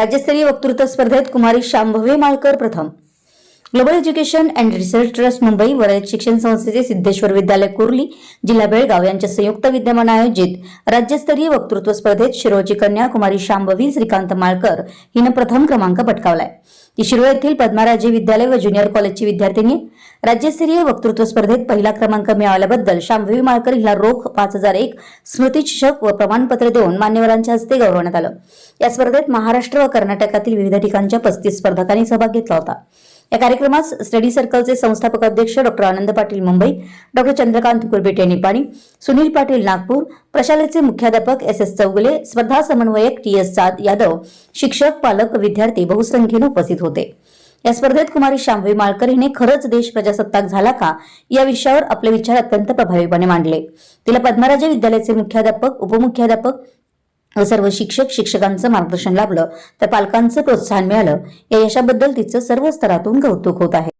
राज्यस्तरीय वक्तृत्व स्पर्धेत कुमारी शांभवी माळकर प्रथम. Global education and research trust Mumbai व शिक्षण संस्थेचे सिद्धेश्वर विद्यालय कुर्ली जिल्हा बेळगाव यांच्या संयुक्त विद्यमान आयोजित राज्यस्तरीय वक्तृत्व स्पर्धेत शिरोची कन्या कुमारी शांभवी श्रीकांत माळकर हिनं प्रथम क्रमांक पटकावलाय. ती शिरो येथील पद्माराजे विद्यालय व ज्युनियर कॉलेजची विद्यार्थिनी राज्यस्तरीय वक्तृत्व स्पर्धेत पहिला क्रमांक मिळाल्याबद्दल शांभवी माळकर हिला रोख पाच हजार एक स्मृतिचषक व प्रमाणपत्र देऊन मान्यवरांच्या हस्ते गौरवण्यात आलं. या स्पर्धेत महाराष्ट्र व कर्नाटकातील विविध ठिकाणच्या पस्तीस स्पर्धकांनी सहभाग घेतला होता. या कार्यक्रमास स्टडी सर्कलचे संस्थापक अध्यक्ष डॉक्टर आनंद पाटील मुंबई डॉक्टर चंद्रकांत कुरबेटे निपाणी सुनील पाटील नागपूर प्रशालेचे मुख्याध्यापक एस एस चौगुले स्पर्धा समन्वयक टी एस साद यादव शिक्षक पालक विद्यार्थी बहुसंख्येने उपस्थित होते. या स्पर्धेत कुमारी शांभवी माळकर हिने खरंच देश प्रजासत्ताक झाला का या विषयावर आपले विचार अत्यंत प्रभावीपणे मांडले. तिला पद्मराजे विद्यालयाचे मुख्याध्यापक उपमुख्याध्यापक व सर्व शिक्षक शिक्षकांचं मार्गदर्शन लाभलं तर पालकांचं प्रोत्साहन मिळालं. या यशाबद्दल तिचं सर्व स्तरातून कौतुक होत आहे.